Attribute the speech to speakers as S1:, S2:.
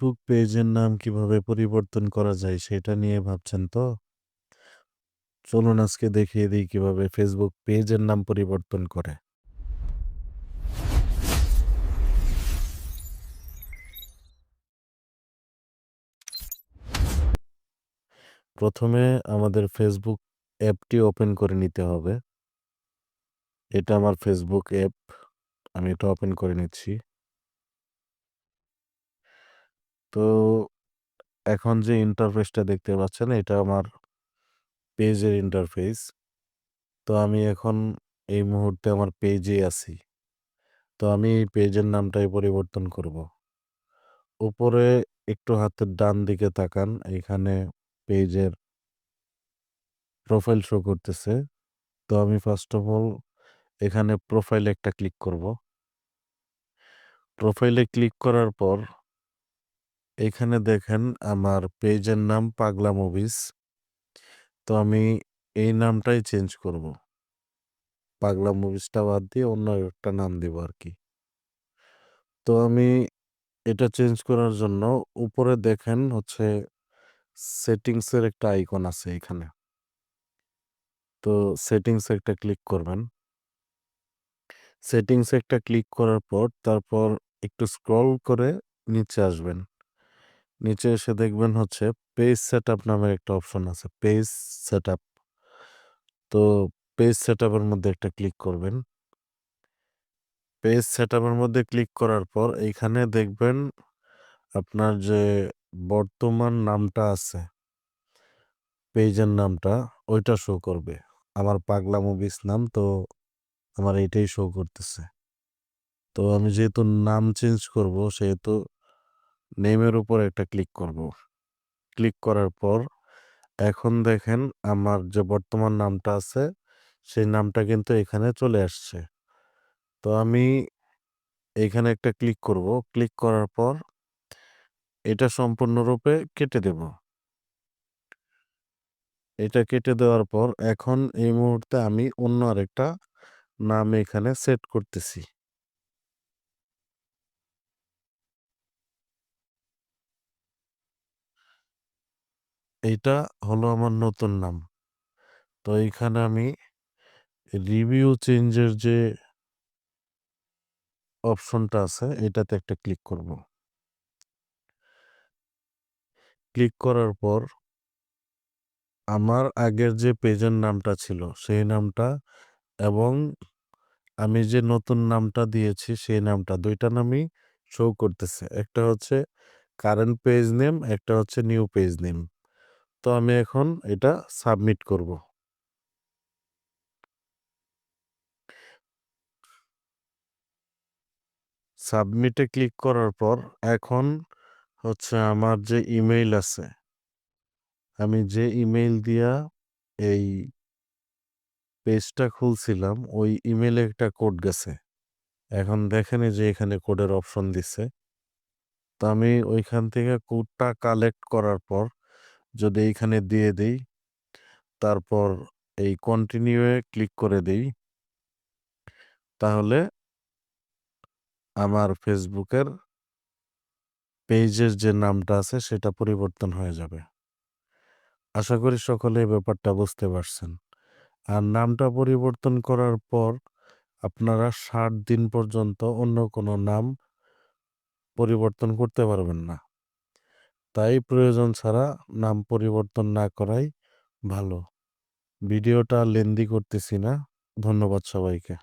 S1: Facebook পেজের নাম কীভাবে পরিবর্তন করা যায় সেটা নিয়ে ভাবছেন তো? চলুন আজকে দেখিয়ে দিই কীভাবে ফেসবুক পেজের নাম পরিবর্তন করে। প্রথমে আমাদের ফেসবুক অ্যাপটি ওপেন করে নিতে হবে। এটা আমার ফেসবুক অ্যাপ। আমি এটা ওপেন করে নিচ্ছি। তো এখন যে ইন্টারফেসটা দেখতে পাচ্ছেন, এটা আমার পেজের ইন্টারফেস। তো আমি এখন এই মুহূর্তে আমার পেজে আছি। তো আমি এই পেজের নামটাই পরিবর্তন করব। উপরে একটু হাতের ডান দিকে তাকান। এখানে পেজের প্রোফাইল শো করতেছে। তো আমি ফার্স্ট অফ অল এখানে প্রোফাইলে একটা ক্লিক করব। প্রোফাইলে ক্লিক করার পর এখানে দেখেন আমার পেজের নাম পাগলা মুভিস তো আমি এই নামটাই চেঞ্জ করব। পাগলা মুভিজটা বাদ দিয়ে অন্য একটা নাম দিব আরকি। তো আমি এটা চেঞ্জ করার জন্য উপরে দেখেন হচ্ছে সেটিংসের একটা আইকন আছে এখানে। তো সেটিংস একটা ক্লিক করবেন। সেটিংস একটা ক্লিক করার পর তারপর একটু স্ক্রল করে নিচে আসবেন। নিচে এসে দেখবেন হচ্ছে পেজ সেটআপ নামের একটা অপশন আছে। পেজ সেট আপ তো পেজ সেটআপের মধ্যে একটা ক্লিক করবেন। পেজ সেটআপের মধ্যে ক্লিক করার পর এইখানে দেখবেন আপনার যে বর্তমান নামটা আছে, পেজের নামটা, ওইটা শো করবে। আমার পাগলা মুভিস নাম তো আমার এইটাই শো করতেছে। তো আমি যেহেতু নাম চেঞ্জ করব, সেহেতু নেমের উপর একটা ক্লিক করব। ক্লিক করার পর এখন দেখেন আমার যে বর্তমান নামটা আছে, সেই নামটা কিন্তু এখানে চলে আসছে। তো আমি এইখানে একটা ক্লিক করব। ক্লিক করার পর এটা সম্পূর্ণরূপে কেটে দেব। এটা কেটে দেওয়ার পর এখন এই মুহূর্তে আমি অন্য আরেকটা নাম এখানে সেট করতেছি। এইটা হলো আমার নতুন নাম। তো এইখানে আমি রিভিউ চেঞ্জের যে অপশনটা আছে এটাতে একটা ক্লিক করব। ক্লিক করার পর আমার আগের যে পেজের নামটা ছিল সেই নামটা এবং আমি যে নতুন নামটা দিয়েছি সেই নামটা দুইটা নামই শো করতেছে। একটা হচ্ছে কারেন্ট পেজ নেম, একটা হচ্ছে নিউ পেজ নেম। তো আমি এখন এটা সাবমিট করব। সাবমিটে ক্লিক করার পর এখন হচ্ছে আমার যে ইমেইল আছে, আমি যে ইমেইল দিয়া এই পেজটা খুলছিলাম, ওই ইমেইলে একটা কোড গেছে। এখন দেখেন যে এখানে কোডের অপশন দিছে। তো আমি ওইখান থেকে কোডটা কালেক্ট করার পর যদি এইখানে দিয়ে দেই, তারপর এই কন্টিনিউ এ ক্লিক করে দেই তাহলে আমার ফেসবুকের পেজের যে নামটা আছে সেটা পরিবর্তন হয়ে যাবে। আশা করি সকলে এই ব্যাপারটা বুঝতে পারছেন। আর নামটা পরিবর্তন করার পর আপনারা ৬০ দিন পর্যন্ত অন্য কোনো নাম পরিবর্তন করতে পারবেন না। তাই প্রয়োজন ছাড়া নাম পরিবর্তন না করাই ভালো। ভিডিওটা লেন্দি করতেছি না। ধন্যবাদ সবাইকে।